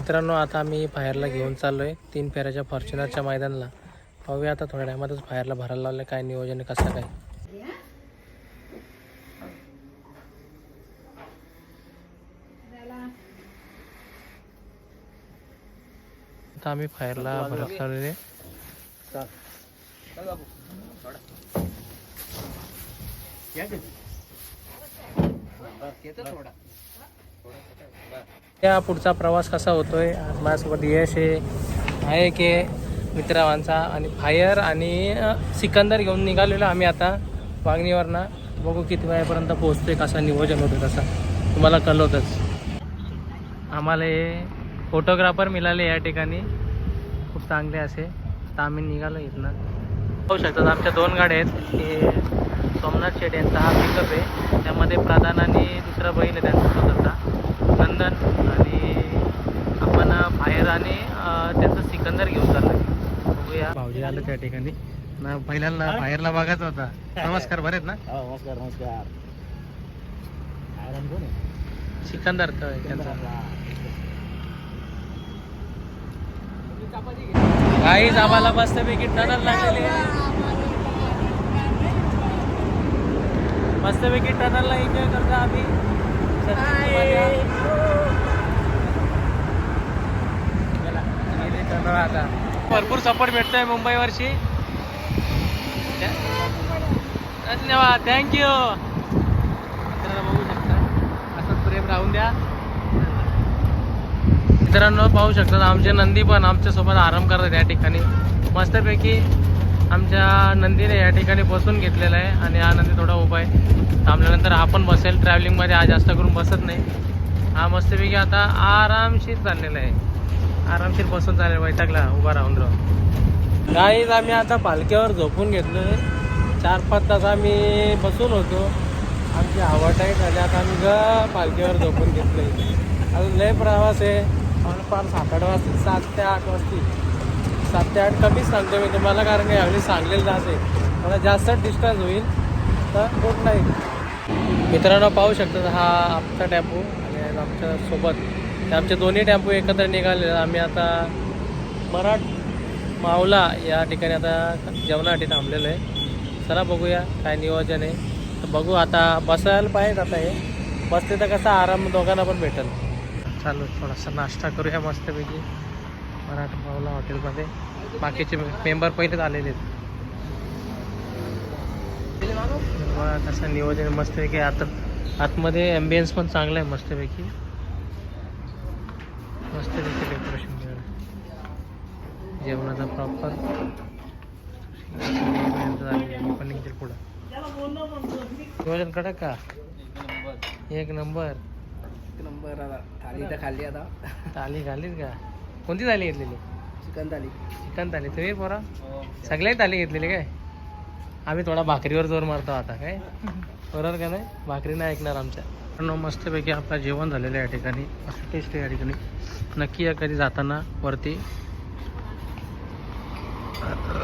मित्रांनो आता आम्ही फायरला घेऊन चाललो आहे तीन फेऱ्याच्या फॉर्च्युनरच्या मैदानाला. पाहूया आता थोड्या टायमातच फायरला भरायला लावलं काय नियोजन आहे कसं काय. आता आम्ही फायरला भरत चाललेले या पुढचा प्रवास कसा होतोय? आज माझ्यासोबत यश हे आहे की मित्रांचा आणि फायर आणि सिकंदर घेऊन निघालेलो आम्ही आता वागणीवरनं बघू किती वेळापर्यंत पोहोचतोय कसा नियोजन होतं तसा. तुम्हाला कळवतच आम्हाला हे फोटोग्राफर मिळाले या ठिकाणी. खूप चांगले असे. आता आम्ही निघालो इथनं. पाहू शकतात आमच्या दोन गाड्या आहेत. की सोमनाथ शेट यांचा हा पिकअप आहे. त्यामध्ये प्रधान आणि दुसरा बहीण आहे त्यांचा स्वतःचा. नंदन आणि आपण फायर आणि त्यांचं सिकंदर घेऊन चाललो बघूया. भाऊजी आलं त्या ठिकाणी. ना पहिल्यांदा फायरला बघायचा होता. नमस्कार बरेत ना? नमस्कार नमस्कार. आहे? सिकंदर काहीच आम्हाला मस्तपैकी टनल लागलेली. आहे मस्तपैकी टनलला एन्जॉय करतो आम्ही चला, आता. भरपूर सपोर्ट भेटतोय मुंबई वर्षी धन्यवाद थँक्यू मित्रांनो बघू शकता. असंच प्रेम राहून द्या. मित्रांनो पाहू शकतात आमचे नंदी पण आमच्यासोबत आराम करतात या ठिकाणी. मस्तपैकी आमच्या नंदीने या ठिकाणी बसून घेतलेला आहे आणि हा नंदी थोडा उभा आहे. थांबल्यानंतर हा पण बसेल. ट्रॅव्हलिंगमध्ये हा जास्त करून बसत नाही. हा मस्तपैकी आता आरामशीर चाललेला आहे. आरामशीर बसून चालेल वैतागला उभा राहून राहून. गाईज आम्ही आता पालख्यावर झोपून घेतलो चार पाच तास आम्ही बसून होतो. आमची हवा टाईट झाली आता आम्ही ग पालखीवर झोपून घेतलोय. अजून लय प्रवास आहे. आम्हाला फार सात आठ वाजता सात ते आठ वाजतील. सात ते आठ कमीच सांगतो मी तुम्हाला कारण की यावेळी सांगलेलं जात आहे. मला जास्त डिस्टन्स होईल तर कोण नाही. मित्रांनो पाहू शकतात हा आमचा टेम्पो आणि आमच्यासोबत आमचे दोन्ही टेम्पो एकत्र निघाले. आम्ही आता मराठ मावला या ठिकाणी आता जेवणासाठी थांबलेलो आहे. चला बघूया काय नियोजन आहे. तर बघू आता बसायला पाहिजे आता हे. बसते तर कसा आराम दोघांना पण भेटेल. चालू थोडासा नाश्ता करूया मस्तपैकी. मराठ मावला हॉटेलमध्ये. बाकीचे मेंबर पहिलेच आलेले आहेत. कसं नियोजन आहे मस्तपैकी. आता आतमध्ये ॲम्बियन्स पण चांगला आहे मस्तपैकी. जेवणाचा प्रॉपर पण निघतील पुढं. कडक का? एक नंबर. एक नंबर आता. थाली तर खाल्ली आता. थाली घालीत का? कोणती थाली घेतलेली? चिकन थाली. चिकन थाली. तुम्ही पोरा. सगळ्याही थाली घेतलेली काय? आम्ही थोडा भाकरीवर जोर मारतो आता काय? बरोबर का नाही? भाकरी नाही ऐकणार आमच्या. पण मस्तपैकी आपलं जेवण झालेलं आहे या ठिकाणी. असं टेस्ट आहे या ठिकाणी. नक्की या कधी जाताना वरती तर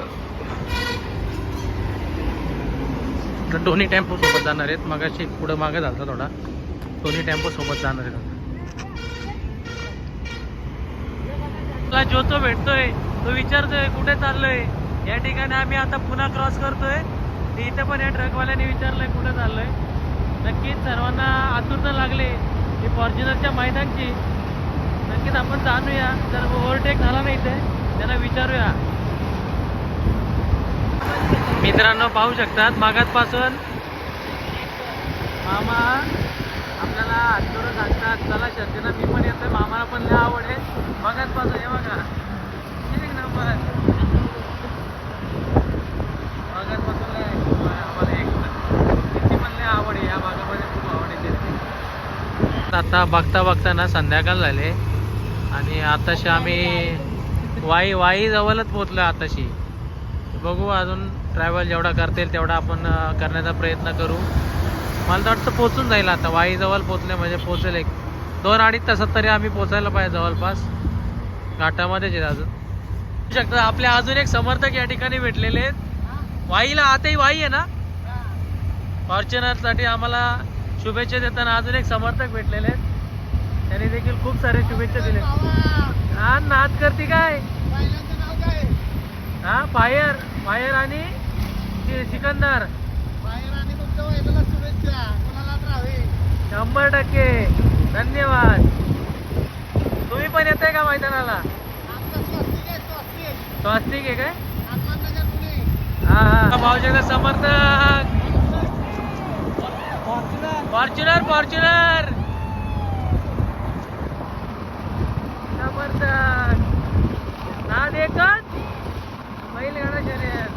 दोन्ही टेम्पो सोबत जाणार आहेत. मगाशी पुढं मागे झालता थोडा. दोन्ही टेम्पो सोबत जाणार आहेत. तुला जो तो भेटतोय तो विचारतोय कुठे चाललोय? या ठिकाणी आम्ही आता पुन्हा क्रॉस करतोय. इथे पण या ट्रकवाल्याने विचारलंय कुठे चाललोय? नक्कीच सर्वांना आतुरता लागले. की फॉर्च्युनरच्या मैदानची. नक्कीच आपण जाणूया. जर ओव्हरटेक झाला नाही ते त्यांना विचारूया. मित्रांनो पाहू शकतात मागातपासून मामा आपल्याला आठवडं सांगतात चला शर्तीला मी पण येतोय मामाला पण लय आवड आहे. मागातपासून हे बघा. किती नंबर. मागातपासून लय आम्हाला एक त्याची पण लय आवड आहे या भागामध्ये खूप आवड आहे त्याची आता बघता बघता ना संध्याकाळ झाले. आणि आताशी आम्ही वाई वाई जवळच पोचलो आताशी. बघू अजून ट्रॅव्हल जेवढा करता येईल तेवढा आपण करण्याचा प्रयत्न करू. मला तर वाटतं पोचून जाईल आता. वाईजवळ पोचले म्हणजे पोचेल एक. दोन अडीच तासात तरी आम्ही पोचायला पाहिजे जवळपास. घाटामध्येच आहेत अजून. शकता आपले अजून एक समर्थक या ठिकाणी भेटलेले आहेत. वाईला आताही वाई आहे ना? फॉर्च्युनरसाठी आम्हाला शुभेच्छा देताना अजून एक समर्थक भेटलेले आहेत. त्यांनी देखील खूप सारे शुभेच्छा दिले. छान नाच करते काय? हा फायर. फायर आणि सिकंदर. शंभर टक्के. धन्यवाद. तुम्ही पण येताय का मैदानाला? स्वस्तिक आहे काय? हा हा. भाऊच्या समर्थक. Fortuner Fortuner. समर्थक. नाद एकच बैलगाडा शर्यत.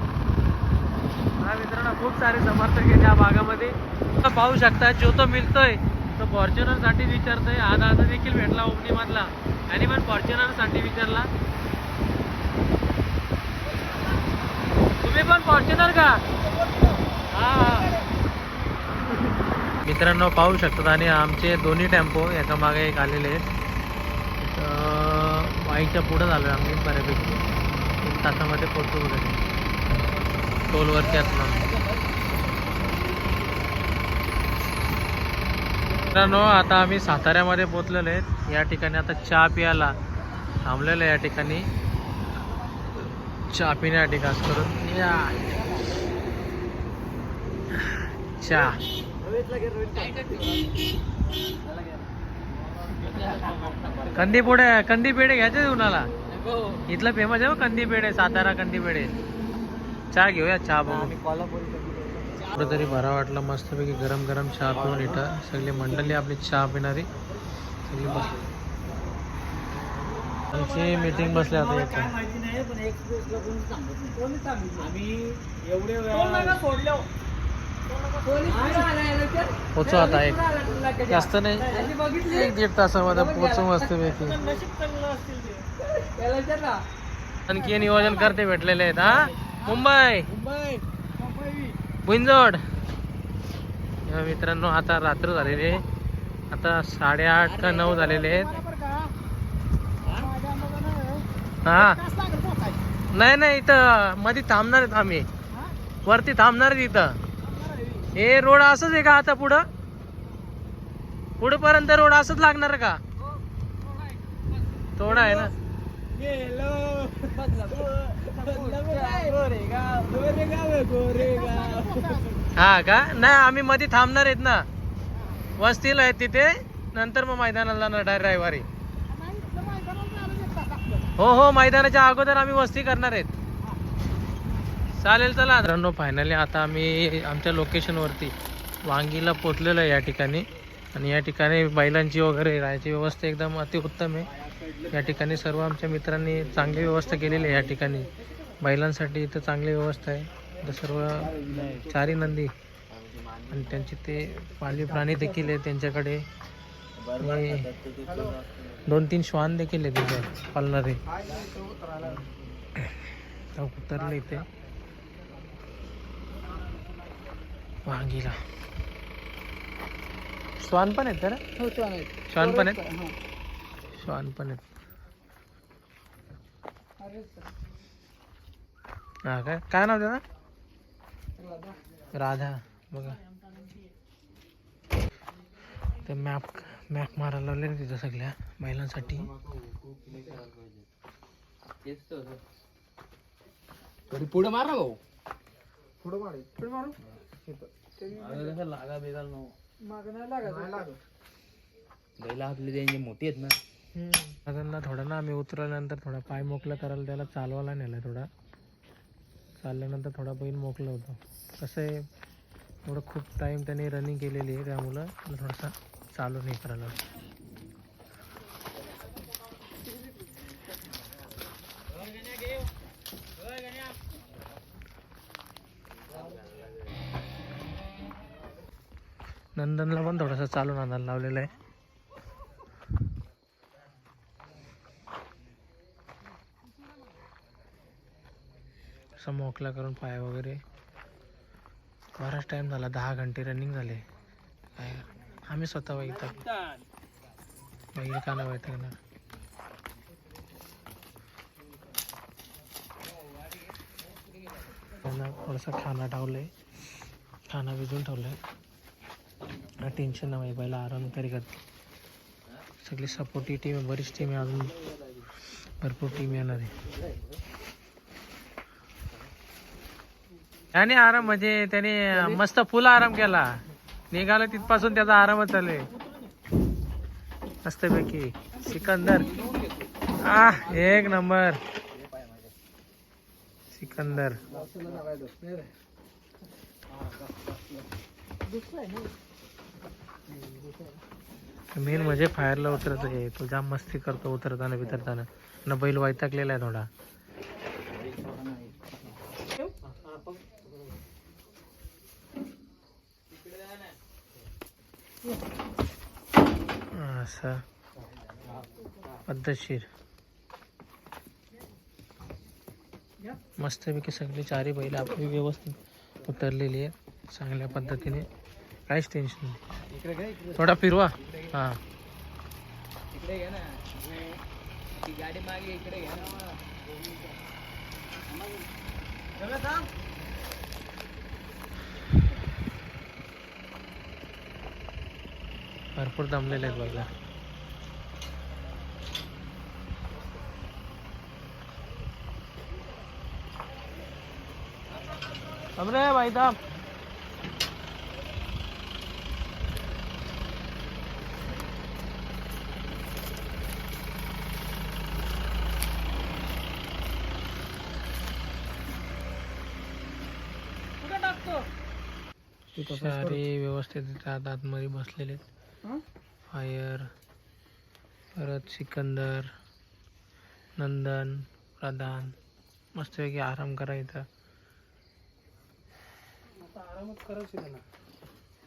हा मित्रांनो खूप सारे समर्थक आहेत या भागामध्ये. पाहू शकता जो तो मिळतोय तो फॉर्च्युनरसाठी विचारतोय. आधा दादा देखील भेटला ओपनीमधला. आणि पण फॉर्च्युनरसाठी विचारला. तुम्ही पण फॉर्च्युनर का? हा मित्रांनो पाहू शकतात. आणि आमचे दोन्ही टेम्पो एका मागे एक आलेले आहेत. बाईकच्या पुढं झालो आम्ही बऱ्यापैकी. एक तासामध्ये पोहोचू वगैरे. टोलवरती असणार मित्रांनो आता आम्ही साताऱ्यामध्ये पोचलेलो आहेत. या ठिकाणी आता चहा पियाला थांबलेलो या ठिकाणी. चहा पिण्यासाठी खास करून. या. चहा. कंदी पुढे कंदी पेढे घ्यायचे उन्हाला इथलं फेमस आहे हो कंदी पेढे सातारा कंदी पेढे चहा घेऊया चहा बघून कुठेतरी बरा वाटला मस्तपैकी गरम गरम चहा पिऊन इथं सगळी मंडळी आपली चहा पिणारी. सगळी बस आमची मीटिंग बसली आता इथं. पोचू आता एक. जास्त नाही. एक दीड तासामध्ये पोचू मस्तपैकी. आणखी नियोजन करते भेटलेले आहेत हा? मुंबई. बुंजोड या मित्रांनो आता रात्र झालेली आहे. आता साडेआठ का नऊ झालेले आहेत. हा? नाही नाही इथं मध्ये थांबणार आहेत आम्ही. वरती थांबणार आहेत इथं. हे रोड असंच आहे का आता पुढं? पुढे पर्यंत रोड असंच लागणार का? थोडा आहे. ना. हा का? नाही आम्ही मध्ये थांबणार आहेत ना. वस्तीला आहेत तिथे. नंतर मग मैदानाला जाणार रविवारी. हो हो मैदानाच्या अगोदर आम्ही वस्ती करणार आहेत. चालेल चला. मित्रांनो फायनली आता आम्ही आमच्या लोकेशनवरती वांगीला पोचलेलो आहे या ठिकाणी. आणि या ठिकाणी बैलांची वगैरे राहायची व्यवस्था एकदम अतिउत्तम आहे. या ठिकाणी सर्व आमच्या मित्रांनी चांगली व्यवस्था केलेली आहे या ठिकाणी. बैलांसाठी इथं चांगली व्यवस्था आहे. सर्व चारी नंदी आणि त्यांचे ते पाळीव प्राणी देखील आहे त्यांच्याकडे. दोन तीन श्वान देखील आहे तिथे पालणारे. तर उतरले इथे. वांगीला श्वान पण आहेत तर श्वान पण आहेत? श्वान पण आहेत. हा काय? काय नाव त्याचा? राधा. बघा. ते मॅप मॅप मारायला लावले ना तिथं सगळ्या महिलांसाठी. पुढे मार ना भाऊ लागा बेगाल नो बैला आपली त्यांची मोठी आहेत ना. त्यांना थोडं ना आम्ही उतरल्यानंतर थोडा पाय मोकला करायला त्याला चालवायला नेला थोडा. चालल्यानंतर थोडा बैल मोकलं होतं. कसं आहे थोडं खूप टाईम त्याने रनिंग केलेली आहे त्यामुळं थोडासा चालू नाही करायला नंदनला पण थोडासा चालून आणायला लावलेला आहे. असं मोकला करून पाय वगैरे. बराच टाइम झाला दहा घंटे रनिंग झाले. काय आम्ही स्वतः वैताग. वैतागाला वैतागणार? त्यांना थोडंसं खाना ठेवलंय खाना भिजून ठेवलाय. टेन्शन नाही पहिला आराम तरी करते सगळी सपोर्टिव्ह टीम आहे बरीच टीम आहे अजून. भरपूर टीम येणार आहे. त्याने आराम म्हणजे त्याने मस्त फुल आराम केला. निघाला तिथपासून त्याचा आरामच चालू आहे. मस्तपैकी. सिकंदर. आ एक नंबर. सिकंदर. मेन म्हणजे फायरला उतरत आहे. तो जाम मस्ती करतो उतरताना बितरताना. न बैल वैतागलेला आहे थोडा. असं पद्धतशीर। मस्तपैकी सगळी चारही बैल आपली व्यवस्थित उतरलेली आहे चांगल्या पद्धतीने. काहीच टेन्शन नाही. थोडा फिरवा. हाँ. इकडे ना. ती गाडी मागे इकडे घ्या ना. भरपूर दमलेले आहेत बघा थांब रे भाई थांब सारे व्यवस्थित आतमध्ये बसलेले आहेत फायर परत सिकंदर नंदन प्रधान. मस्तपैकी आराम करा इथं.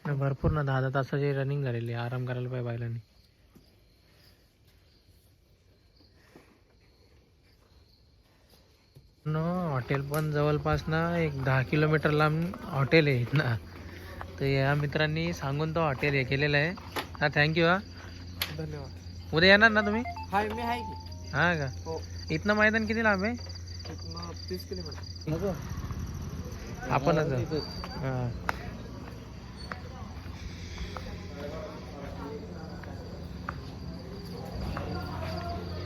नाही, भरपूर ना दहा दहा तासाची रनिंग झालेली आराम करायला पाहिजे बैलांनी न हॉटेल पण जवळपास ना एक दहा किलोमीटर लांब हॉटेल आहे ना. तर या मित्रांनी सांगून तो हॉटेल हे केलेलं आहे. हा थँक्यू हा. धन्यवाद. उद्या येणार ना तुम्ही? हाय मी आहे की. हा का? हो. इथनं मैदान किती लांब आहे? तीस किलोमीटर. आपणच हा.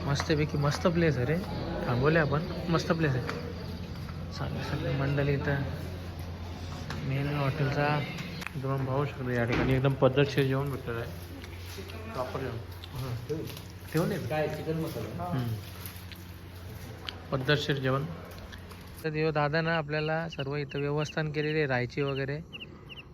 मस्तपैकी मस्त प्लेस आहे रे. थांबवले आपण. मस्त प्लेस आहे. चांगली सगळी मंडळी इथं. मेन हॉटेलचा तुम्हाला पाहू शकतो या ठिकाणी. एकदम पद्धतशीर जेवण भेटलेलं आहे. प्रॉपर जेवण. ठेवून काय चिकन मसाला. पद्धतशीर जेवण. तर देव दादा ना आपल्याला सर्व इथं व्यवस्थान केलेली आहे राहायची वगैरे.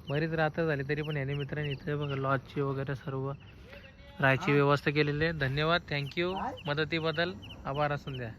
बरीच रात्र झाली तरी पण याने मित्रांनी इथे बघा लॉजची वगैरे सर्व राहायची व्यवस्था केलेली आहे. धन्यवाद थँक्यू मदतीबद्दल आभार असून द्या.